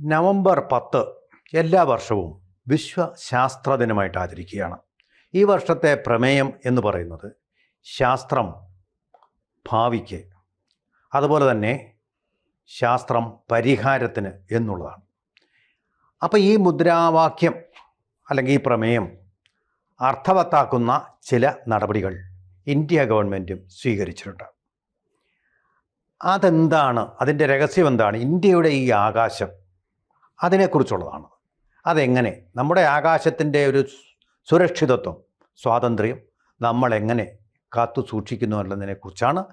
November പത്ത് എല്ലാ വർഷവും വിശ്വ ശാസ്ത്ര ദിനമായിട്ട് ആചരിക്കുകയാണ്. ഈ വർഷത്തെ പ്രമേയം എന്ന് പറയുന്നത് ശാസ്ത്രം ഭാവിക്ക് അതുപോലെ തന്നെ ശാസ്ത്രം പരിഹാരത്തിന് എന്നുള്ളതാണ്. അപ്പോൾ ഈ മുദ്രാവാക്യം അല്ലെങ്കിൽ ഈ പ്രമേയം അർത്ഥവത്താക്കുന്ന ചില നടപടികൾ ഇന്ത്യ ഗവൺമെന്റും സ്വീകരിച്ചിട്ടുണ്ട്. അതെന്താണ്? അതിന്റെ രഹസ്യം എന്താണ്? ഇന്ത്യയുടെ ഈ ആകാശം അതിനെക്കുറിച്ചുള്ളതാണ്. അതെങ്ങനെ? നമ്മുടെ ആകാശത്തിന്റെ ഒരു സുരക്ഷിതത്വം സ്വാതന്ത്ര്യം നമ്മളെങ്ങനെ കാത്തു സൂക്ഷിക്കുന്നു എന്നതിനെക്കുറിച്ചാണ്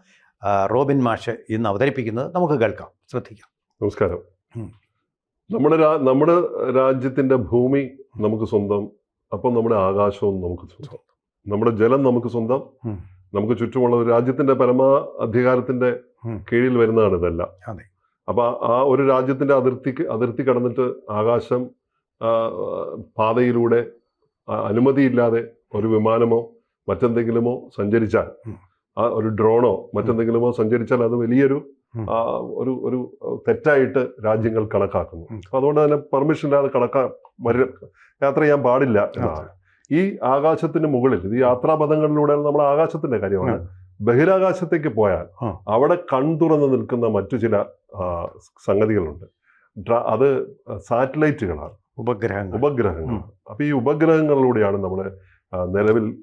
റോബിൻ മാഷ് ഇന്ന് അവതരിപ്പിക്കുന്നത്. നമുക്ക് കേൾക്കാം. ശ്രദ്ധിക്കാം. നമസ്കാരം. നമ്മുടെ രാ- നമ്മുടെ രാജ്യത്തിന്റെ ഭൂമി നമുക്ക് സ്വന്തം അപ്പം നമ്മുടെ ആകാശവും നമുക്ക് സ്വന്തം. നമ്മുടെ ജലം നമുക്ക് സ്വന്തം. നമുക്ക് ചുറ്റുമുള്ള രാജ്യത്തിന്റെ രാജ്യത്തിന്റെ പരമാ അധികാരത്തിന്റെ ഉം. കീഴിൽ വരുന്നതാണ് ഇതെല്ലാം. അതെ. അപ്പൊ ആ- ഒരു രാജ്യത്തിന്റെ അതിർത്തിക്ക് അതിർത്തി കടന്നിട്ട് ആകാശം പാതയിലൂടെ അനുമതിയില്ലാതെ ഒരു വിമാനമോ മറ്റെന്തെങ്കിലുമോ സഞ്ചരിച്ചാൽ ആ ഒരു ഡ്രോണോ മറ്റെന്തെങ്കിലുമോ സഞ്ചരിച്ചാൽ അത് വലിയൊരു ഒരു ഒരു തെറ്റായിട്ട് രാജ്യങ്ങൾ കണക്കാക്കുന്നു. അതുകൊണ്ട് തന്നെ പെർമിഷൻ ഇല്ലാതെ കണക്കാ വരി യാത്ര ചെയ്യാൻ പാടില്ല ഈ ആകാശത്തിന് മുകളിൽ ഇത് യാത്രാപഥങ്ങളിലൂടെ നമ്മൾ ആകാശത്തിന്റെ കാര്യമാണ്. ബഹിരാകാശത്തേക്ക് പോയാൽ അവിടെ അവിടെ കൺതുറന്ന് നിൽക്കുന്ന മറ്റു ചില സംഗതികളുണ്ട്. അത് സാറ്റലൈറ്റുകളാണ്. ഉപഗ്രഹങ്ങൾ. ഉപഗ്രഹങ്ങൾ. അപ്പൊ ഈ ഉപഗ്രഹങ്ങളിലൂടെയാണ് നമ്മൾ നിലവിൽ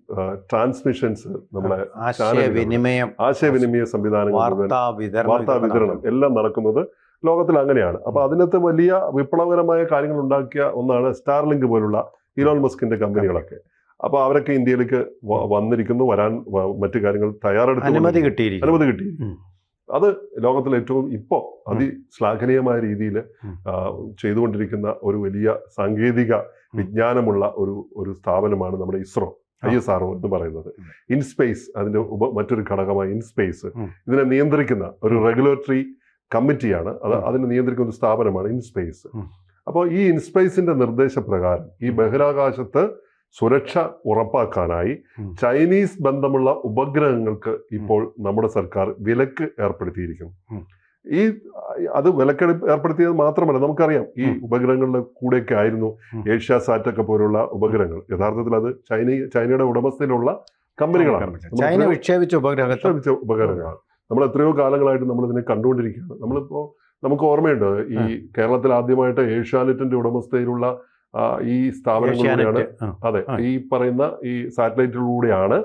ട്രാൻസ്മിഷൻസ് നമ്മുടെ ആശയവിനിമയം ആശയവിനിമയ സംവിധാനങ്ങൾ വാർത്താ വിതരണം എല്ലാം നടക്കുന്നത് ലോകത്തിൽ അങ്ങനെയാണ്. അപ്പൊ അതിനകത്ത് വലിയ വിപ്ലവകരമായ കാര്യങ്ങൾ ഉണ്ടാക്കിയ ഒന്നാണ് സ്റ്റാർലിങ്ക് പോലുള്ള ഇലോൺ മസ്കിന്റെ കമ്പനികളൊക്കെ. അപ്പൊ അവരൊക്കെ ഇന്ത്യയിലേക്ക് വന്നിരിക്കുന്നു വരാൻ മറ്റു കാര്യങ്ങൾ തയ്യാറെടുത്ത് അനുമതി കിട്ടി അനുമതി കിട്ടി. അത് ലോകത്തിൽ ഏറ്റവും ഇപ്പോ അതിശ്ലാഘനീയമായ രീതിയിൽ. ചെയ്തുകൊണ്ടിരിക്കുന്ന ഒരു വലിയ സാങ്കേതിക വിജ്ഞാനമുള്ള ഒരു ഒരു സ്ഥാപനമാണ് നമ്മുടെ ഇസ്രോ. ഐ എസ് ആർ എന്ന് പറയുന്നത്. ഇൻ ഇൻസ്പേസ് അതിന്റെ ഉപ മറ്റൊരു ഘടകമായ ഇൻസ്പേസ് സ്പേസ് ഇതിനെ നിയന്ത്രിക്കുന്ന ഒരു റെഗുലേറ്ററി കമ്മിറ്റിയാണ്. അത് അതിനെ നിയന്ത്രിക്കുന്ന ഒരു സ്ഥാപനമാണ് ഇൻസ്പേസ് സ്പേസ്. അപ്പോൾ ഈ ഇൻസ്പേസിന്റെ നിർദ്ദേശപ്രകാരം ഈ ബഹിരാകാശത്ത് സുരക്ഷ ഉറപ്പാക്കാനായി ചൈനീസ് ബന്ധമുള്ള ഉപഗ്രഹങ്ങൾക്ക് ഇപ്പോൾ നമ്മുടെ സർക്കാർ വിലക്ക് ഏർപ്പെടുത്തിയിരിക്കുന്നു. ഈ അത് വിലക്ക് ഏർപ്പെടുത്തിയത് മാത്രമല്ല നമുക്കറിയാം ഈ ഉപഗ്രഹങ്ങളുടെ കൂടെയൊക്കെ ആയിരുന്നു ഏഷ്യ സാറ്റ് ഒക്കെ പോലുള്ള ഉപഗ്രഹങ്ങൾ. യഥാർത്ഥത്തിൽ അത് ചൈന ചൈനയുടെ ഉടമസ്ഥയിലുള്ള കമ്പനികളാണ്. ചൈന വിക്ഷേപിച്ച ഉപഗ്രഹങ്ങൾ വിക്ഷേപിച്ച ഉപകരണങ്ങളാണ് നമ്മൾ എത്രയോ കാലങ്ങളായിട്ട് നമ്മൾ ഇതിനെ കണ്ടുകൊണ്ടിരിക്കുകയാണ്. നമ്മളിപ്പോ നമുക്ക് ഓർമ്മയുണ്ട് ഈ കേരളത്തിൽ ആദ്യമായിട്ട് ഏഷ്യാനെറ്റിന്റെ ഉടമസ്ഥയിലുള്ള ഈ സ്ഥാപനങ്ങളിലൂടെയാണ് അതെ ഈ പറയുന്ന ഈ സാറ്റലൈറ്റിലൂടെയാണ്.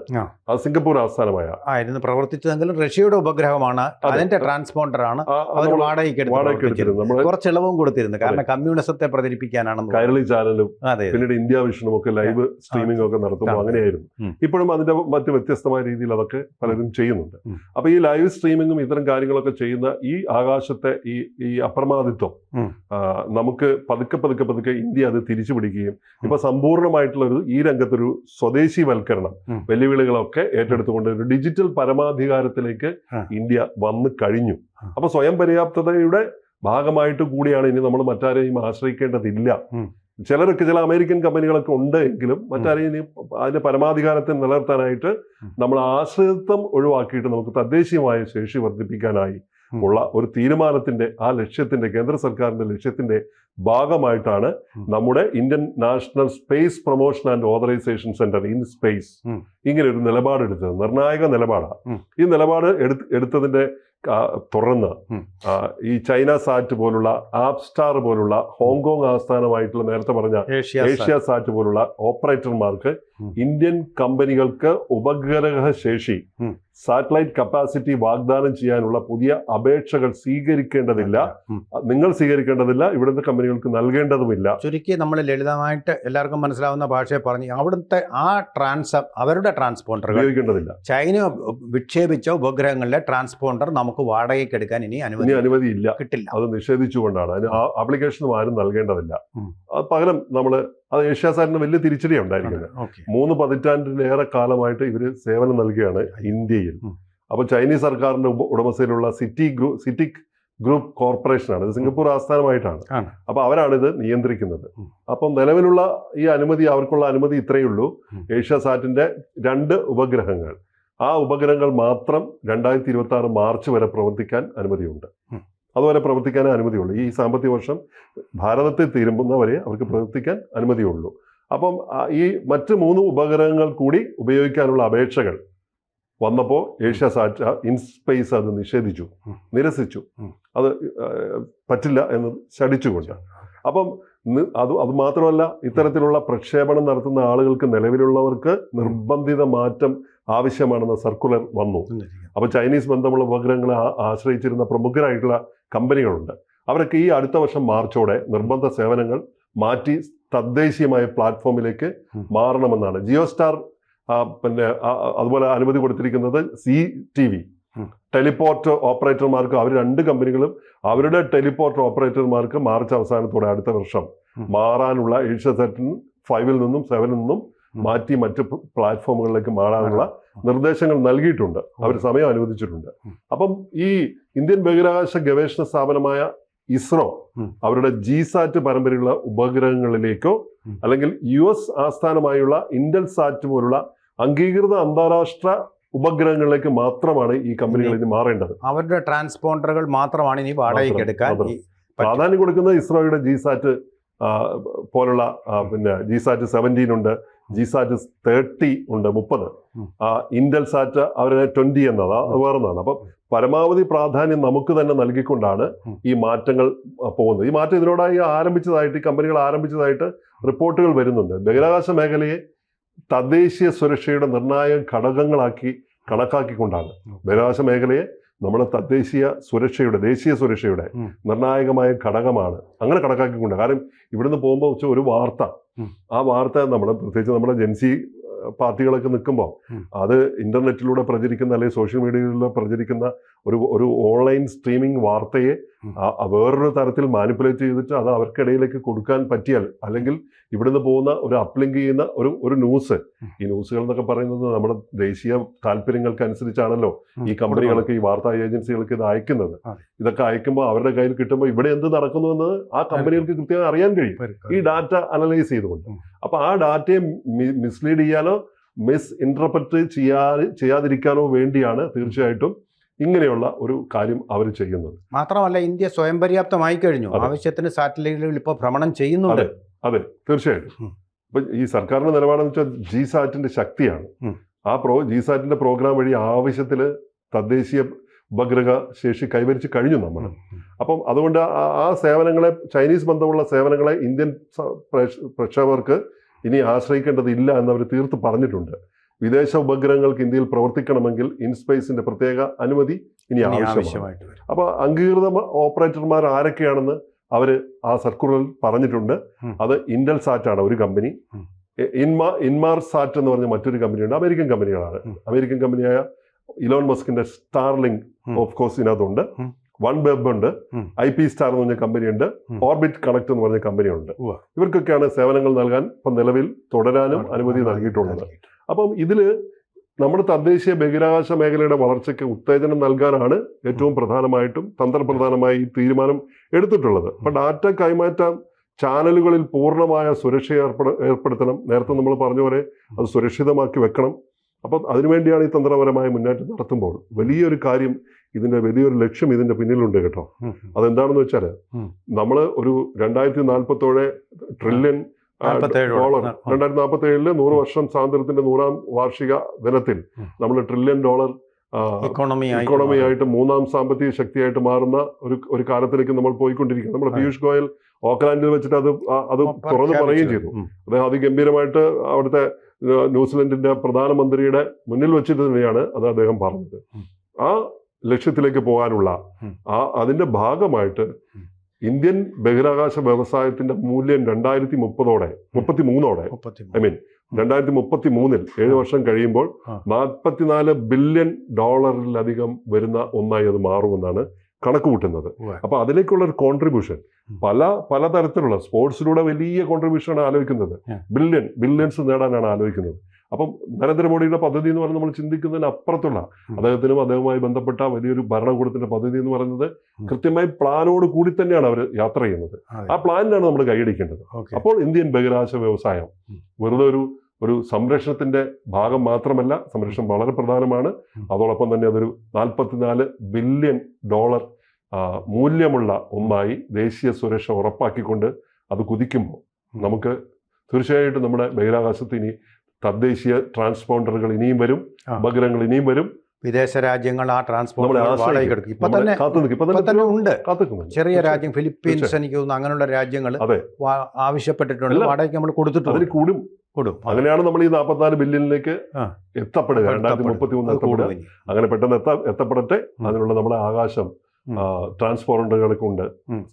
അത് സിംഗപ്പൂർ ആസ്ഥാനമായ. ആയിരുന്നു പ്രവർത്തിച്ചതെങ്കിലും റഷ്യയുടെ ഉപഗ്രഹമാണ്. അതിന്റെ ട്രാൻസ്പോണ്ടർ ആണ് അവർ വാടകയ്ക്ക് കുറച്ച് ഇളവും കൊടുത്തിരുന്നു. കാരണം കമ്മ്യൂണിസത്തെ പ്രചരിപ്പിക്കാനാണെന്ന് കൈരളി ചാനലും പിന്നീട് ഇന്ത്യ വിഷനും ഒക്കെ ലൈവ് സ്ട്രീമിംഗ് ഒക്കെ നടത്തുമ്പോൾ അങ്ങനെയായിരുന്നു. ഇപ്പോഴും അതിന്റെ മറ്റ് വ്യത്യസ്തമായ രീതിയിൽ അതൊക്കെ പലരും ചെയ്യുന്നുണ്ട്. അപ്പൊ ഈ ലൈവ് സ്ട്രീമിങ്ങും ഇത്തരം കാര്യങ്ങളൊക്കെ ചെയ്യുന്ന ഈ ആകാശത്തെ ഈ ഈ അപ്രമാദിത്വം നമുക്ക് പതുക്കെ പതുക്കെ പതുക്കെ ഇന്ത്യ അത് തിരിച്ചു പിടിക്കുകയും ഇപ്പൊ സമ്പൂർണമായിട്ടുള്ള ഒരു ഈ രംഗത്തൊരു സ്വദേശിവൽക്കരണം. വെല്ലുവിളികളൊക്കെ ഏറ്റെടുത്തുകൊണ്ട് ഒരു ഡിജിറ്റൽ പരമാധികാരത്തിലേക്ക് ഇന്ത്യ വന്നു കഴിഞ്ഞു. അപ്പൊ സ്വയം പര്യാപ്തതയുടെ ഭാഗമായിട്ട് കൂടിയാണ് ഇനി നമ്മൾ മറ്റാരെയും ആശ്രയിക്കേണ്ടതില്ല. ചിലരൊക്കെ ചില അമേരിക്കൻ കമ്പനികളൊക്കെ ഉണ്ട് എങ്കിലും മറ്റാരെയും ഇനി അതിന്റെ പരമാധികാരത്തെ നിലനിർത്താനായിട്ട് നമ്മൾ ആശ്രിതത്വം ഒഴിവാക്കിയിട്ട് നമുക്ക് തദ്ദേശീയമായ ശേഷി വർദ്ധിപ്പിക്കാനായി. ഉള്ള ഒരു തീരുമാനത്തിന്റെ ആ ലക്ഷ്യത്തിന്റെ കേന്ദ്ര സർക്കാരിന്റെ ലക്ഷ്യത്തിന്റെ ഭാഗമായിട്ടാണ് നമ്മുടെ Indian national space promotion and authorisation centre in space ഇങ്ങനെ ഒരു നിലപാട് നിലപാടെടുത്തത്. നിർണായക നിലപാടാണ്. ഈ നിലപാട് എടുത്തതിന്റെ ആ, ഈ ചൈന സാറ്റ് പോലുള്ള ആപ്പ് സ്റ്റാർ പോലുള്ള ഹോങ്കോങ് ആസ്ഥാനമായിട്ടുള്ള നേരത്തെ പറഞ്ഞ ഏഷ്യ സാറ്റ്. പോലുള്ള ഓപ്പറേറ്റർമാർക്ക് ഇന്ത്യൻ കമ്പനികൾക്ക് ഉപഗ്രഹ ശേഷി സാറ്റലൈറ്റ് കപ്പാസിറ്റി വാഗ്ദാനം ചെയ്യാനുള്ള പുതിയ അപേക്ഷകൾ സ്വീകരിക്കേണ്ടതില്ല. നിങ്ങൾ സ്വീകരിക്കേണ്ടതില്ല ഇവിടുത്തെ കമ്പനികൾക്ക് നൽകേണ്ടതുമില്ല. ചുരുക്കി നമ്മൾ ലളിതമായിട്ട് എല്ലാവർക്കും മനസ്സിലാവുന്ന ഭാഷയെ പറഞ്ഞ് അവിടുത്തെ ആ ട്രാൻസ് അവരുടെ ട്രാൻസ്പോണ്ടർ ഉപയോഗിക്കേണ്ടതില്ല. ചൈന വിക്ഷേപിച്ച ഉപഗ്രഹങ്ങളിലെ ട്രാൻസ്പോണ്ടർ നമുക്ക് വാടകയ്ക്ക് എടുക്കാൻ ഇനി അനുമതി അനുമതിയില്ല കിട്ടില്ല. അത് നിഷേധിച്ചുകൊണ്ടാണ്. അതിന് ആപ്ലിക്കേഷനും ആരും നൽകേണ്ടതില്ല. പകരം നമ്മൾ അത് ഏഷ്യാസാറ്റിന് വലിയ തിരിച്ചടി ഉണ്ടായിരിക്കുന്നത് മൂന്ന് പതിറ്റാണ്ടിലേറെ കാലമായിട്ട് ഇവർ സേവനം നൽകുകയാണ് ഇന്ത്യയിൽ. അപ്പൊ അപ്പോൾ ചൈനീസ് സർക്കാരിന്റെ ഉടമസ്ഥയിലുള്ള സിറ്റി ഗ്രൂപ്പ് സിറ്റിക് ഗ്രൂപ്പ് കോർപ്പറേഷനാണ്. ഇത് സിംഗപ്പൂർ ആസ്ഥാനമായിട്ടാണ്. അപ്പൊ അപ്പോൾ അവരാണ് ഇത് നിയന്ത്രിക്കുന്നത് അപ്പൊ നിലവിലുള്ള ഈ അനുമതി അവർക്കുള്ള അനുമതി ഇത്രയേ ഉള്ളൂ. ഏഷ്യ ഏഷ്യാസാറ്റിന്റെ രണ്ട് ഉപഗ്രഹങ്ങൾ. ആ ഉപഗ്രഹങ്ങൾ മാത്രം രണ്ടായിരത്തി ഇരുപത്തി ആറ് മാർച്ച് വരെ പ്രവർത്തിക്കാൻ അനുമതിയുണ്ട്. അതുവരെ പ്രവർത്തിക്കാനേ അനുമതിയുള്ളൂ. ഈ സാമ്പത്തിക വർഷം ഭാരതത്തിൽ തീരുന്നവരെ അവർക്ക് പ്രവർത്തിക്കാൻ അനുമതിയുള്ളൂ. അപ്പം ഈ മറ്റ് മൂന്ന് ഉപഗ്രഹങ്ങൾ കൂടി ഉപയോഗിക്കാനുള്ള അപേക്ഷകൾ വന്നപ്പോൾ ഏഷ്യ സാറ്റ് ഇൻസ്പേസ് അത് നിഷേധിച്ചു നിരസിച്ചു. അത് പറ്റില്ല എന്ന് ശടിച്ചുകൊണ്ട് അപ്പം അത് അത് മാത്രമല്ല ഇത്തരത്തിലുള്ള പ്രക്ഷേപണം നടത്തുന്ന ആളുകൾക്ക് നിലവിലുള്ളവർക്ക് നിർബന്ധിത മാറ്റം ആവശ്യമാണെന്ന സർക്കുലർ വന്നു. അപ്പൊ ചൈനീസ് ബന്ധമുള്ള ഉപഗ്രഹങ്ങളെ ആശ്രയിച്ചിരുന്ന പ്രമുഖരായിട്ടുള്ള കമ്പനികളുണ്ട്. അവരൊക്കെ ഈ അടുത്ത വർഷം മാർച്ചോടെ നിർബന്ധ സേവനങ്ങൾ മാറ്റി തദ്ദേശീയമായ പ്ലാറ്റ്ഫോമിലേക്ക്. മാറണമെന്നാണ്. ജിയോ സ്റ്റാർ പിന്നെ അതുപോലെ അനുമതി കൊടുത്തിരിക്കുന്നത് സി ടി വി. ടെലിപോർട്ട് ഓപ്പറേറ്റർമാർക്ക് അവർ രണ്ട് കമ്പനികളും അവരുടെ ടെലിപോർട്ട് ഓപ്പറേറ്റർമാർക്ക് മാർച്ച് അവസാനത്തോടെ അടുത്ത വർഷം മാറാനുള്ള ഏഷ്യ സെറ്റിൽ ഫൈവിൽ നിന്നും സെവനിൽ നിന്നും. മാറ്റി മറ്റ് പ്ലാറ്റ്ഫോമുകളിലേക്ക് മാറാനുള്ള നിർദ്ദേശങ്ങൾ നൽകിയിട്ടുണ്ട്. അവർ സമയം അനുവദിച്ചിട്ടുണ്ട്. അപ്പം ഈ ഇന്ത്യൻ ബഹിരാകാശ ഗവേഷണ സ്ഥാപനമായ ഇസ്രോ അവരുടെ ജിസാറ്റ് പരമ്പരയുള്ള ഉപഗ്രഹങ്ങളിലേക്കോ അല്ലെങ്കിൽ യു എസ് ആസ്ഥാനമായുള്ള ഇന്റൽ സാറ്റ് പോലുള്ള അംഗീകൃത അന്താരാഷ്ട്ര ഉപഗ്രഹങ്ങളിലേക്ക് മാത്രമാണ് ഈ കമ്പനികൾ ഇനി മാറേണ്ടത്. അവരുടെ ട്രാൻസ്പോണ്ടറുകൾ മാത്രമാണ് ഇനി വാടകയ്ക്ക് എടുക്കാൻ. പ്രാധാന്യം കൊടുക്കുന്നത് ഇസ്രോയുടെ ജിസാറ്റ് പോലുള്ള പിന്നെ ജിസാറ്റ് സെവന്റീൻ ഉണ്ട്. ജിസാറ്റ് തേർട്ടി ഉണ്ട് മുപ്പത്. ആ ഇന്റൽ സാറ്റ് അവരുടെ ട്വന്റി എന്നത് വേറൊന്നാണ്. അപ്പം പരമാവധി പ്രാധാന്യം നമുക്ക് തന്നെ നൽകിക്കൊണ്ടാണ് ഈ മാറ്റങ്ങൾ പോകുന്നത്. ഈ മാറ്റം ഇതിനോടായി ആരംഭിച്ചതായിട്ട് ഈ കമ്പനികൾ ആരംഭിച്ചതായിട്ട് റിപ്പോർട്ടുകൾ വരുന്നുണ്ട്. ബഹിരാകാശ മേഖലയെ തദ്ദേശീയ സുരക്ഷയുടെ നിർണായക ഘടകങ്ങളാക്കി കണക്കാക്കിക്കൊണ്ടാണ്. ബഹിരാകാശ മേഖലയെ നമ്മുടെ തദ്ദേശീയ സുരക്ഷയുടെ ദേശീയ സുരക്ഷയുടെ നിർണായകമായ ഘടകമാണ്. അങ്ങനെ കണക്കാക്കിക്കൊണ്ട്. കാരണം ഇവിടുന്ന് പോകുമ്പോൾ ഒരു വാർത്ത. ആ വാർത്ത നമ്മുടെ പ്രത്യേകിച്ച് നമ്മുടെ ജെൻസി പാർട്ടികളൊക്കെ നിൽക്കുമ്പോൾ അത് ഇന്റർനെറ്റിലൂടെ പ്രചരിക്കുന്ന അല്ലെങ്കിൽ സോഷ്യൽ മീഡിയയിലൂടെ പ്രചരിക്കുന്ന ഒരു ഒരു ഓൺലൈൻ സ്ട്രീമിംഗ് വാർത്തയെ വേറൊരു തരത്തിൽ മാനിപ്പുലേറ്റ് ചെയ്തിട്ട് അത് അവർക്കിടയിലേക്ക് കൊടുക്കാൻ പറ്റിയാൽ അല്ലെങ്കിൽ ഇവിടുന്ന് പോകുന്ന ഒരു അപ്ലിങ്ക് ചെയ്യുന്ന ഒരു ഒരു ന്യൂസ്. ഈ ന്യൂസുകൾ എന്നൊക്കെ പറയുന്നത് നമ്മുടെ ദേശീയ താല്പര്യങ്ങൾക്ക് അനുസരിച്ചാണല്ലോ ഈ കമ്പനികളൊക്കെ ഈ വാർത്താ ഏജൻസികൾക്ക് ഇത് അയക്കുന്നത്. ഇതൊക്കെ അയക്കുമ്പോൾ അവരുടെ കയ്യിൽ കിട്ടുമ്പോൾ ഇവിടെ എന്ത് നടക്കുന്നു എന്ന് ആ കമ്പനികൾക്ക് കൃത്യമായി അറിയാൻ കഴിയും. ഈ ഡാറ്റ അനലൈസ് ചെയ്തുകൊണ്ട്. ഉം. അപ്പൊ ആ ഡാറ്റയെ മിസ്ലീഡ് ചെയ്യാനോ മിസ് ഇന്റർപ്രറ്റ് ചെയ്യാ ചെയ്യാതിരിക്കാനോ വേണ്ടിയാണ് തീർച്ചയായിട്ടും ഇങ്ങനെയുള്ള ഒരു കാര്യം അവർ ചെയ്യുന്നത്. മാത്രമല്ല ഇന്ത്യ സ്വയം പര്യാപ്തമായി കഴിഞ്ഞു ആവശ്യത്തിന് സാറ്റലൈറ്റുകൾ ഇപ്പോൾ ഭ്രമണം ചെയ്യുന്നുണ്ട്. അതെ തീർച്ചയായിട്ടും. ഉം. അപ്പൊ ഈ സർക്കാരിന്റെ നിലപാടെന്ന് വെച്ചാൽ ജി സാറ്റിന്റെ ശക്തിയാണ്. ആ പ്രോ ജി സാറ്റിന്റെ പ്രോഗ്രാം വഴി ആവശ്യത്തിൽ തദ്ദേശീയ ഉപഗ്രഹ ശേഷി കൈവരിച്ച് കഴിഞ്ഞു നമ്മൾ. അപ്പം അതുകൊണ്ട് ആ- സേവനങ്ങളെ ചൈനീസ് ബന്ധമുള്ള സേവനങ്ങളെ ഇന്ത്യൻ പ്രക്ഷേപകർക്ക് പ്രേക്ഷകർക്ക് ഇനി ആശ്രയിക്കേണ്ടതില്ല എന്നവർ തീർത്ത് പറഞ്ഞിട്ടുണ്ട്. വിദേശ ഉപഗ്രഹങ്ങൾക്ക് ഇന്ത്യയിൽ പ്രവർത്തിക്കണമെങ്കിൽ ഇൻസ്പേസിന്റെ പ്രത്യേക അനുമതി ഇനി ആവശ്യമായിട്ട് വരും. അപ്പൊ അംഗീകൃത ഓപ്പറേറ്റർമാർ ആരൊക്കെയാണെന്ന് അവർ ആ സർക്കുലറിൽ പറഞ്ഞിട്ടുണ്ട്. അത് ഇന്റൽ സാറ്റാണ് ആണ് ഒരു കമ്പനി. ഇൻമാ ഇൻമാർ സാറ്റ് എന്ന് പറഞ്ഞ മറ്റൊരു കമ്പനിയുണ്ട്. അമേരിക്കൻ കമ്പനികളാണ്. അമേരിക്കൻ കമ്പനിയായ ഇലോൺ മസ്കിന്റെ സ്റ്റാർലിങ് ഓഫ് കോഴ്സ് ഇതിനകത്തുണ്ട്. വൺ വെബ് ഉണ്ട്. ഐ പി സ്റ്റാർ എന്ന് പറഞ്ഞ കമ്പനിയുണ്ട്. ഉണ്ട് ഓർബിറ്റ് കണക്ട് എന്ന് പറഞ്ഞ കമ്പനിയുണ്ട്. ഉണ്ട് ഇവർക്കൊക്കെയാണ് സേവനങ്ങൾ നൽകാൻ ഇപ്പം നിലവിൽ തുടരാനും അനുമതി നൽകിയിട്ടുള്ളത്. അപ്പം ഇതിൽ നമ്മുടെ തദ്ദേശീയ ബഹിരാകാശ മേഖലയുടെ വളർച്ചയ്ക്ക് ഉത്തേജനം നൽകാനാണ് ഏറ്റവും പ്രധാനമായിട്ടും തന്ത്രപ്രധാനമായി തീരുമാനം എടുത്തിട്ടുള്ളത്. അപ്പൊ ഡാറ്റ കൈമാറ്റം ചാനലുകളിൽ പൂർണമായ സുരക്ഷ ഏർപ്പെടുത്തണം. നേരത്തെ നമ്മൾ പറഞ്ഞ പോലെ അത് സുരക്ഷിതമാക്കി വെക്കണം. അപ്പം അതിനുവേണ്ടിയാണ് ഈ തന്ത്രപരമായ മുന്നേറ്റം നടത്തുമ്പോൾ വലിയൊരു കാര്യം ഇതിന്റെ വലിയൊരു ലക്ഷ്യം ഇതിന്റെ പിന്നിലുണ്ട് കേട്ടോ. അതെന്താണെന്ന് വെച്ചാൽ നമ്മൾ നമ്മൾ ഒരു രണ്ടായിരത്തി നാൽപ്പത്തോടെ ട്രില്യൺ ഡോളർ. രണ്ടായിരത്തി നാൽപ്പത്തി ഏഴിൽ നൂറ് വർഷം സ്വാതന്ത്ര്യത്തിന്റെ നൂറാം വാർഷിക ദിനത്തിൽ നമ്മൾ ട്രില്യൺ ഡോളർ ഇക്കോണമി ഇക്കോണമി ആയിട്ട് മൂന്നാം സാമ്പത്തിക ശക്തിയായിട്ട് മാറുന്ന ഒരു ഒരു കാലത്തിലേക്ക് നമ്മൾ പോയിക്കൊണ്ടിരിക്കുകയാണ്. നമ്മുടെ. പീയൂഷ് ഗോയൽ ഓക്ലാൻഡിൽ വെച്ചിട്ട് അത് അത് തുറന്നു പറയുകയും ചെയ്തു. അദ്ദേഹം അതിഗംഭീരമായിട്ട് അവിടുത്തെ ന്യൂസിലൻഡിന്റെ പ്രധാനമന്ത്രിയുടെ മുന്നിൽ വെച്ചിട്ട് തന്നെയാണ് അത് അദ്ദേഹം പറഞ്ഞത്. ആ ലക്ഷ്യത്തിലേക്ക് പോകാനുള്ള ആ അതിന്റെ ഭാഗമായിട്ട് ഇന്ത്യൻ ബഹിരാകാശ വ്യവസായത്തിന്റെ മൂല്യം രണ്ടായിരത്തി മുപ്പതോടെ മുപ്പത്തി മൂന്നോടെ ഐ മീൻ രണ്ടായിരത്തി മുപ്പത്തി മൂന്നിൽ ഏഴ് വർഷം കഴിയുമ്പോൾ. നാൽപ്പത്തിനാല് ബില്യൺ ഡോളറിലധികം വരുന്ന ഒന്നായി അത് മാറുമെന്നാണ് കണക്ക് കൂട്ടുന്നത് അപ്പൊ അതിലേക്കുള്ള ഒരു കോൺട്രിബ്യൂഷൻ. പല പലതരത്തിലുള്ള സ്പോർട്സിലൂടെ വലിയ കോൺട്രിബ്യൂഷനാണ് ആലോചിക്കുന്നത്. ബില്യൺ ബില്യൺസ് നേടാനാണ് ആലോചിക്കുന്നത്. അപ്പം നരേന്ദ്രമോദിയുടെ പദ്ധതി എന്ന് പറഞ്ഞാൽ നമ്മൾ ചിന്തിക്കുന്നതിന് അപ്പുറത്തുള്ള. അദ്ദേഹത്തിനും അദ്ദേഹവുമായി ബന്ധപ്പെട്ട വലിയൊരു ഭരണകൂടത്തിന്റെ പദ്ധതി എന്ന് പറയുന്നത് കൃത്യമായി പ്ലാനോട് കൂടി തന്നെയാണ് അവർ യാത്ര ചെയ്യുന്നത്. ആ പ്ലാനിനാണ് നമ്മൾ കൈയടിക്കേണ്ടത്. അപ്പോൾ ഇന്ത്യൻ ബഹിരാകാശ വ്യവസായം. വെറുതെ ഒരു ഒരു സംരക്ഷണത്തിന്റെ ഭാഗം മാത്രമല്ല സംരക്ഷണം വളരെ പ്രധാനമാണ്. അതോടൊപ്പം തന്നെ അതൊരു നാൽപ്പത്തിനാല് ബില്യൺ ഡോളർ മൂല്യമുള്ള ഒന്നായി ദേശീയ സുരക്ഷ ഉറപ്പാക്കിക്കൊണ്ട് അത് കുതിക്കുമ്പോൾ നമുക്ക് തീർച്ചയായിട്ടും നമ്മുടെ ബഹിരാകാശത്ത് ഇനി തദ്ദേശീയ ട്രാൻസ്പോണ്ടറുകൾ ഇനിയും വരും. ഉപഗ്രഹങ്ങൾ ഇനിയും വരും. വിദേശ രാജ്യങ്ങൾ ആ ട്രാൻസ്പോർട്ട് ഇപ്പൊ തന്നെ ഇപ്പൊ തന്നെ ഉണ്ട്. ചെറിയ രാജ്യം ഫിലിപ്പീൻസ്. എനിക്ക് തോന്നുന്നു അങ്ങനെയുള്ള രാജ്യങ്ങൾ. ആവശ്യപ്പെട്ടിട്ടുണ്ട്. വാടകയ്ക്ക് നമ്മൾ കൊടുത്തിട്ടുണ്ട്. കൊടുത്തിട്ടുണ്ട് കൂടും. കൊടും അങ്ങനെയാണ് നമ്മൾ ഈ നാൽപ്പത്തിനാല് ബില്യണിലേക്ക് ആ. എത്തപ്പെടുക. രണ്ടായിരത്തി മുപ്പത്തി മൂന്ന് എത്തപ്പെടുക. അങ്ങനെ പെട്ടെന്ന് എത്ത എത്തപ്പെടട്ടെ. അതിനുള്ള നമ്മുടെ ആകാശം ഉം. ട്രാൻസ്പോറന്റുകളൊക്കെ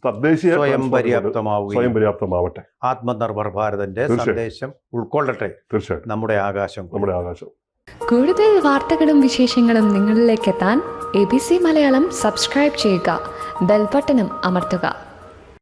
തദ്ദേശീയ സ്വയം പര്യാപ്തമാവുക സ്വയം പര്യാപ്തമാവട്ടെ. ആത്മനിർഭർ ഭാരതന്റെ സന്ദേശം ഉൾക്കൊള്ളട്ടെ. തീർച്ചയായിട്ടും നമ്മുടെ ആകാശം നമ്മുടെ ആകാശം. കൂടുതൽ വാർത്തകളും വിശേഷങ്ങളും നിങ്ങളിലേക്ക് എത്താൻ A B C Malayalam subscribe ചെയ്യുക. ബെൽബട്ടനും അമർത്തുക.